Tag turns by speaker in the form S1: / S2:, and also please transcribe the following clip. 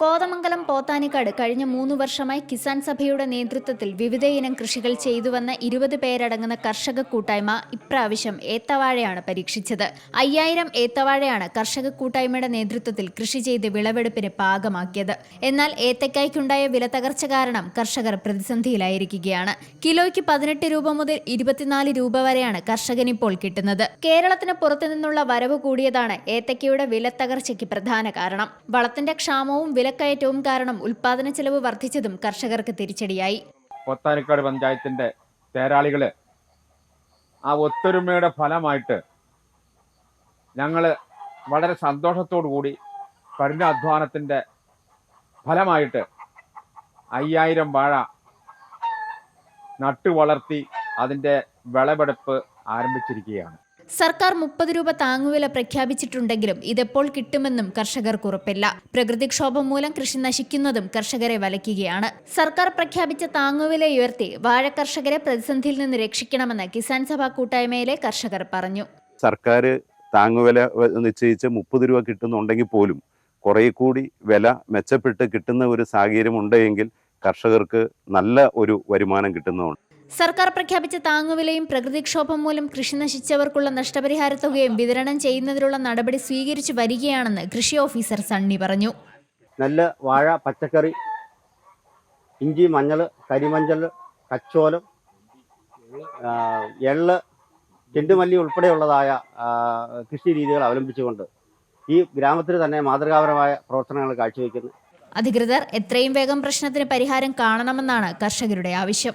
S1: കോതമംഗലം പോത്താനിക്കാട് കഴിഞ്ഞ മൂന്ന് വർഷമായി കിസാൻ സഭയുടെ നേതൃത്വത്തിൽ വിവിധയിനം കൃഷികൾ ചെയ്തുവന്ന ഇരുപത് പേരടങ്ങുന്ന കർഷക കൂട്ടായ്മ ഇപ്രാവശ്യം ഏത്തവാഴയാണ് പരീക്ഷിച്ചത്. അയ്യായിരം ഏത്തവാഴയാണ് കർഷക കൂട്ടായ്മയുടെ നേതൃത്വത്തിൽ കൃഷി ചെയ്ത് വിളവെടുപ്പിന് പാകമാക്കിയത്. എന്നാൽ ഏത്തക്കായ്ക്കുണ്ടായ വില തകർച്ച കാരണം കർഷകർ പ്രതിസന്ധിയിലായിരിക്കുകയാണ്. കിലോയ്ക്ക് പതിനെട്ട് രൂപ മുതൽ ഇരുപത്തിനാല് രൂപ വരെയാണ് കർഷകനിപ്പോൾ കിട്ടുന്നത്. കേരളത്തിന് പുറത്തുനിന്നുള്ള വരവ് കൂടിയതാണ് ഏത്തക്കയുടെ വില തകർച്ചയ്ക്ക് പ്രധാന കാരണം. വളത്തിന്റെ ക്ഷാമവും വിലക്കയറ്റവും കാരണം ഉൽപാദന ചെലവ് വർദ്ധിച്ചതും കർഷകർക്ക് തിരിച്ചടിയായി.
S2: പൊത്താനിക്കാട് പഞ്ചായത്തിന്റെ തേരാളികൾ ആ ഒത്തൊരുമയുടെ ഫലമായിട്ട് ഞങ്ങൾ വളരെ സന്തോഷത്തോടു കൂടി കഠിനാധ്വാനത്തിന്റെ ഫലമായിട്ട് അയ്യായിരം വാഴ നട്ടു വളർത്തി അതിന്റെ വിളവെടുപ്പ് ആരംഭിച്ചിരിക്കുകയാണ്.
S1: സർക്കാർ മുപ്പത് രൂപ താങ്ങുവില പ്രഖ്യാപിച്ചിട്ടുണ്ടെങ്കിലും ഇതെപ്പോൾ കിട്ടുമെന്നും കർഷകർക്ക് ഉറപ്പില്ല. പ്രകൃതിക്ഷോഭം മൂലം കൃഷി നശിക്കുന്നതും കർഷകരെ വലയ്ക്കുകയാണ്. സർക്കാർ പ്രഖ്യാപിച്ച താങ്ങുവില ഉയർത്തി വാഴ കർഷകരെ പ്രതിസന്ധിയിൽ നിന്ന് രക്ഷിക്കണമെന്ന് കിസാൻ സഭാ കൂട്ടായ്മയിലെ കർഷകർ പറഞ്ഞു.
S3: സർക്കാർ താങ്ങുവില നിശ്ചയിച്ച് മുപ്പത് രൂപ കിട്ടുന്നുണ്ടെങ്കിൽ പോലും കുറേ കൂടി വില മെച്ചപ്പെട്ട് കിട്ടുന്ന ഒരു സാഹചര്യം ഉണ്ടെങ്കിൽ കർഷകർക്ക് നല്ല ഒരു വരുമാനം കിട്ടുന്നതുണ്ട്
S1: സർക്കാർ പ്രഖ്യാപിച്ച താങ്ങുവിലയും പ്രകൃതിക്ഷോഭം മൂലം കൃഷി നശിച്ചവർക്കുള്ള നഷ്ടപരിഹാര തുകയും വിതരണം ചെയ്യുന്നതിനുള്ള നടപടി സ്വീകരിച്ചു വരികയാണെന്ന് കൃഷി ഓഫീസർ സണ്ണി പറഞ്ഞു.
S4: നല്ല വാഴ പച്ചക്കറി ഇഞ്ചി മഞ്ഞൾ കരിമഞ്ചൾ കച്ചോലം എൾ എള്ള് ചെണ്ടുമല്ലി ഉൾപ്പെടെയുള്ളതായ കൃഷി രീതികൾ അവലംബിച്ചുകൊണ്ട് ഈ ഗ്രാമത്തിൽ തന്നെ മാതൃകാപരമായ പ്രവർത്തനങ്ങൾ കാഴ്ചവെക്കുന്നു.
S1: അധികൃതർ എത്രയും വേഗം പ്രശ്നത്തിന് പരിഹാരം കാണണമെന്നാണ് കർഷകരുടെ ആവശ്യം.